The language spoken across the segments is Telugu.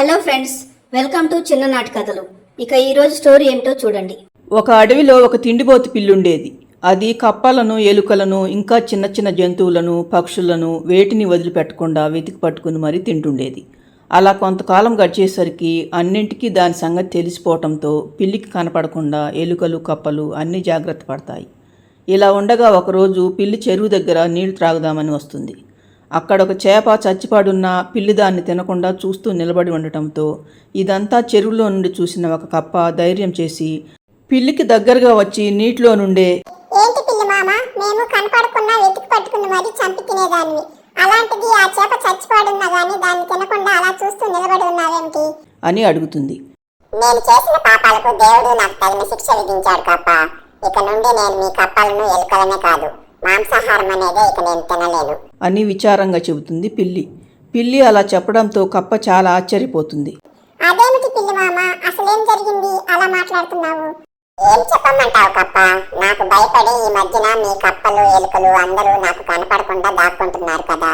హలో ఫ్రెండ్స్ వెల్కమ్ టు చిన్ననాటి కథలు ఇక ఈరోజు స్టోరీ ఏంటో చూడండి. ఒక అడవిలో ఒక తిండిబోతు పిల్లుండేది. అది కప్పలను ఎలుకలను ఇంకా చిన్న చిన్న జంతువులను పక్షులను వేటిని వదిలిపెట్టకుండా వెతికి పట్టుకుని మరీ తింటుండేది. అలా కొంతకాలం గడిచేసరికి అన్నింటికీ దాని సంగతి తెలిసిపోవటంతో పిల్లికి కనపడకుండా ఎలుకలు కప్పలు అన్నీ జాగ్రత్త పడతాయి. ఇలా ఉండగా ఒకరోజు పిల్లి చెరువు దగ్గర నీళ్ళు త్రాగుదామని వస్తుంది. అక్కడ ఒక చేప చచ్చిపాడున్న పిల్లి దాన్ని తినకుండా చూస్తూ నిలబడి ఉండటంతో ఇదంతా చెరువులో నుండి చూసిన ఒక కప్ప ధైర్యం చేసి పిల్లికి దగ్గరగా వచ్చి నీటిలో నుండే ఏంటి పిల్లి మామ? మేము కనపడకుండా వెతికి పట్టుకుని మరీ చంపి తినేదాన్ని అలాంటిది ఆ చేప చచ్చిపోడున్నా గానీ దాన్ని తినకుండా అలా చూస్తూ నిలబడి ఉన్నావేమిటి అని అడుగుతుంది. నేను చేసిన పాపాలకు దేవుడు నాకు తగిన శిక్ష విధించాడు కప్ప. ఇక నుండి నేను మీ కప్పలను ఎలుకలనే కాదు. మాంసాహారం అనేదే ఇక నేను తినలేను. అని విచారంగా చెబుతుంది పిల్లి. పిల్లి అలా చెప్పడంతో కప్ప చాలా ఆశ్చర్యపోతుంది. అదేమిటి పిల్లి మామ? అసలేం జరిగింది? అలా మాట్లాడుతున్నావు. ఏం చెప్పమంటావు కప్ప? నాకు భయపడి ఈ మధ్యన మీ కప్పలు ఎలుకలు అందరూ నాకు కనపడకుండా దాక్కుంటున్నారు కదా.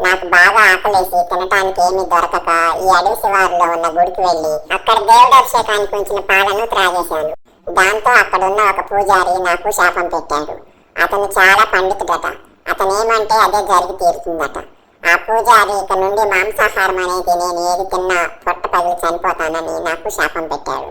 నాకు బాగా ఆకలేసి తినటానికి ఏమీ దొరకక ఈ అడవి శివారులో ఉన్న గుడికి వెళ్ళి అక్కడ దేవుడి అభిషేకానికి ఉంచిన పాలను త్రాగేశాను. దాంతో అక్కడున్న ఒక పూజారి నాకు శాపం పెట్టాడు. అతను చాలా పండితుడట. అతను అదే జరిగి తీరుతుందట. ఆ పూజారి ఇక నుండి మాంసాహారం అనేది నేను ఏది తిన్నా పొట్ట పగిలి చనిపోతానని నాకు శాపం పెట్టాడు.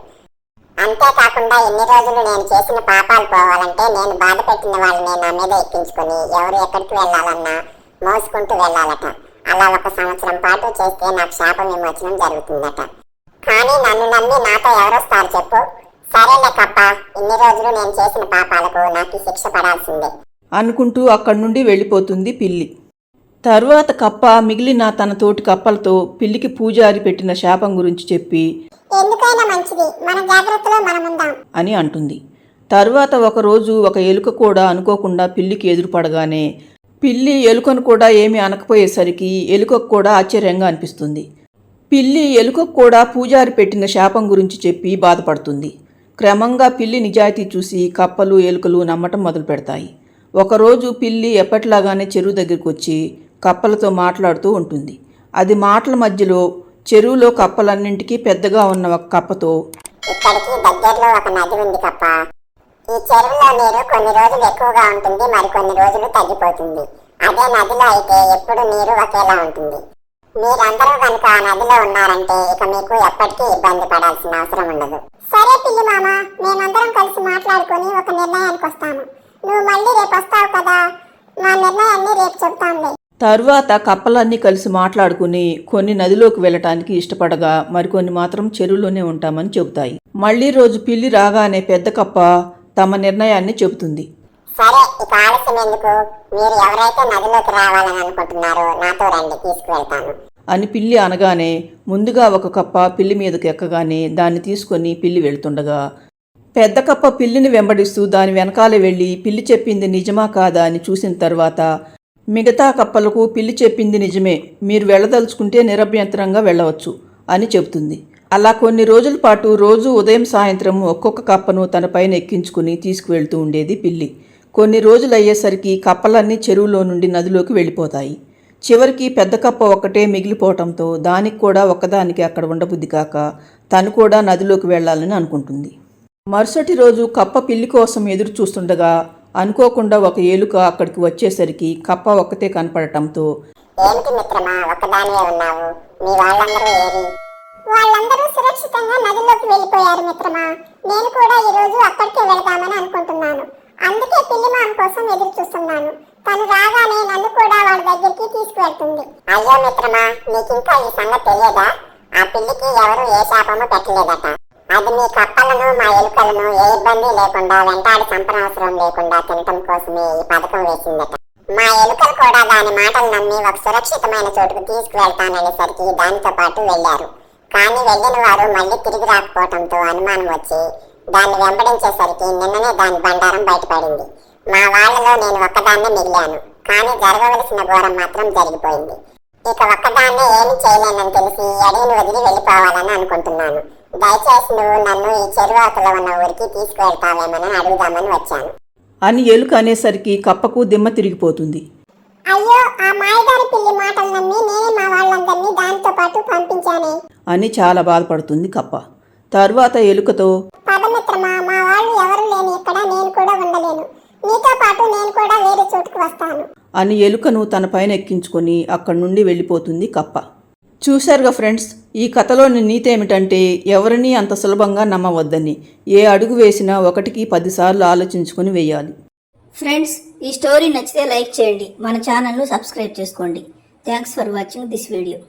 అంతేకాకుండా ఎన్ని రోజులు నేను చేసిన పాపాలు పోవాలంటే నేను బాధ పెట్టిన వాళ్ళని నా మీద ఎక్కించుకొని ఎవరు ఎక్కడికి వెళ్ళాలన్నా మోసుకుంటూ వెళ్ళాలట. అలా ఒక సంవత్సరం పాటు చేస్తే నాకు శాప విమోచనం జరుగుతుందట. కానీ నన్ను నమ్మి నాతో ఎవరొస్తారు చెప్పు? సరేలే కప్ప ఇన్ని రోజులు నేను చేసిన పాపాలకు నాకు ఈ శిక్ష పడాల్సిందే. అనుకుంటూ అక్కడి నుండి వెళ్ళిపోతుంది పిల్లి. తరువాత కప్ప మిగిలిన తన తోటి కప్పలతో పిల్లికి పూజారి పెట్టిన శాపం గురించి చెప్పి ఎందుకైనా మంచిది మన జాగ్రత్తలో అని అంటుంది. తరువాత ఒకరోజు ఒక ఎలుక కూడా అనుకోకుండా పిల్లికి ఎదురుపడగానే పిల్లి ఎలుకను కూడా ఏమీ అనకపోయేసరికి ఎలుకకు కూడా ఆశ్చర్యంగా అనిపిస్తుంది. పిల్లి ఎలుకకు కూడా పూజారి పెట్టిన శాపం గురించి చెప్పి బాధపడుతుంది. క్రమంగా పిల్లి నిజాయితీ చూసి కప్పలు ఎలుకలు నమ్మటం మొదలు పెడతాయి ఒకరోజు పిల్లి ఎప్పటిలాగానే చెరువు దగ్గరికి వచ్చి కప్పలతో మాట్లాడుతూ ఉంటుంది. అది మాటల మధ్యలో చెరువులో కప్పలన్నింటికీ పెద్దగా ఉన్న ఒక కప్పతో ఇక్కడికి దగ్గరలో ఒక నది ఉంది కప్ప. ఈ చెరువులో నీరు కొన్ని రోజులు ఎక్కువగా ఉంటుంది మరి కొన్ని రోజులు తగ్గిపోతుంది. అదే నదిలో అయితే ఎప్పుడు నీరు ఒకేలా ఉంటుంది. మీరందరూ కనుక ఆ నదిలో ఉన్నారంటే ఇక మీకు ఎప్పటికీ ఇబ్బంది పడాల్సిన అవసరం ఉండదు. సరే పిల్లి మామ మేమందరం కలిసి మాట్లాడుకొని ఒక నిర్ణయానికి వస్తాము. నువ్వు మళ్ళీ రేపు వస్తావు కదా మా నిర్ణయాన్ని రేపు చెప్తాంలే. తరువాత కప్పలన్నీ కలిసి మాట్లాడుకుని కొన్ని నదిలోకి వెళ్ళటానికి ఇష్టపడగా మరికొన్ని మాత్రం చెరువులోనే ఉంటామని చెబుతాయి. మళ్ళీ రోజు పిల్లి రాగానే పెద్ద కప్ప తమ నిర్ణయాన్ని చెబుతుంది. సరే ఇక ఆలస్యం ఎందుకు మీరు ఎవరైతే నదిలోకి రావాలని అనుకుంటున్నారో నాతో రండి తీసుకువెళ్తాను. అని పిల్లి అనగానే ముందుగా ఒక కప్ప పిల్లి మీదకు ఎక్కగానే దాన్ని తీసుకొని పిల్లి వెళ్తుండగా పెద్ద కప్ప పిల్లిని వెంబడిస్తూ దాని వెనకాలే వెళ్ళి పిల్లి చెప్పింది నిజమా కాదా? అని చూసిన తర్వాత మిగతా కప్పలకు పిల్లి చెప్పింది నిజమే. మీరు వెళ్ళదలుచుకుంటే నిరభ్యంతరంగా వెళ్ళవచ్చు అని చెబుతుంది. అలా కొన్ని రోజుల పాటు రోజు ఉదయం సాయంత్రం ఒక్కొక్క కప్పను తన పైన ఎక్కించుకుని తీసుకువెళ్తూ ఉండేది పిల్లి. కొన్ని రోజులు అయ్యేసరికి కప్పలన్నీ చెరువులో నుండి నదిలోకి వెళ్ళిపోతాయి. చివరికి పెద్ద కప్ప ఒక్కటే మిగిలిపోవటంతో దానికి కూడా ఒక్కదానికి అక్కడ ఉండబుద్ధి కాక తను కూడా నదిలోకి వెళ్ళాలని అనుకుంటుంది. మరుసటి రోజు కప్ప పిల్లి కోసం ఎదురు చూస్తుండగా అనుకోకుండా ఒక ఏలుక అక్కడికి వచ్చేసరికి కప్ప ఒక్కతే కనపడటంతో ఏమిటి మిత్రమా ఒక్కదానివే ఉన్నావు. మీ వాళ్ళందరూ ఏరి వాళ్ళందరూ సురక్షితంగా నదిలోకి వెళ్ళిపోయారు మిత్రమా. నేను కూడా ఈ రోజు అక్కడికే వెళదామని అనుకుంటున్నాను. అందుకే పిల్లి మామ కోసం ఎదురు చూస్తున్నాను. తను రాగానే నన్ను కూడా వాడి దగ్గరికి తీసుకువెళ్తుంది. అయ్యో మిత్రమా నీకింకా ఈ సంగతి తెలియదా? ఆ పిల్లికి ఎవరు ఏ శాపము పెట్టలేదట. అది మీ కప్పలను మా ఎలుకలను ఏ ఇబ్బంది లేకుండా వెంటాడి సంపనవసరం లేకుండా తినటం కోసమే ఈ పథకం వేసిందట. మా ఎలుకలు కూడా దాని మాటలు నమ్మి ఒక సురక్షితమైన చోటుకు తీసుకువెళ్తాననేసరికి దానితో పాటు వెళ్ళారు. కానీ వెళ్ళిన వారు మళ్ళీ తిరిగి రాకపోవడంతో అనుమానం వచ్చి దాన్ని వెంబడించేసరికి నిన్ననే దాని బండారం బయటపడింది. మా వాళ్ళలో నేను ఒక్కదాన్నే మిగిలాను. కానీ జరగవలసిన ఘోరం మాత్రం జరిగిపోయింది. ఇక ఒక్కదాన్నే ఏమి చేయలేనని తెలిసి అడవిని వదిలి వెళ్ళిపోవాలని అనుకుంటున్నాను. దయచేసి నువ్వు నన్ను ఈ చెరువు అవతల ఉన్న ఊరికి తీసుకువెళ్తావేమని అడుగుదామని వచ్చాను. అని ఎలుక అనేసరికి కప్పకు దిమ్మ తిరిగిపోతుంది. అయ్యో ఆ మాయదారి పిల్లి మాటలు నమ్మి నేనే మా వాళ్ళందరినీ దానితో పాటు పంపించానే? అని చాలా బాధపడుతుంది కప్ప. తరువాత ఎలుకతో పదమిత్రమా మా వాళ్ళు ఎవరు లేని ఇక్కడ నేను కూడా నీతో పాటు నేను కూడా వేరే చోటుకు వస్తాను. అని ఎలుకను తన పైన ఎక్కించుకొని అక్కడి నుండి వెళ్ళిపోతుంది కప్ప. చూశారుగా ఫ్రెండ్స్ ఈ కథలోని నీతి ఏమిటంటే ఎవరినీ అంత సులభంగా నమ్మవద్దని ఏ అడుగు వేసినా ఒకటికి పదిసార్లు ఆలోచించుకొని వేయాలి. ఫ్రెండ్స్ ఈ స్టోరీ నచ్చితే లైక్ చేయండి మన ఛానల్ను సబ్స్క్రైబ్ చేసుకోండి. Thanks for watching this video.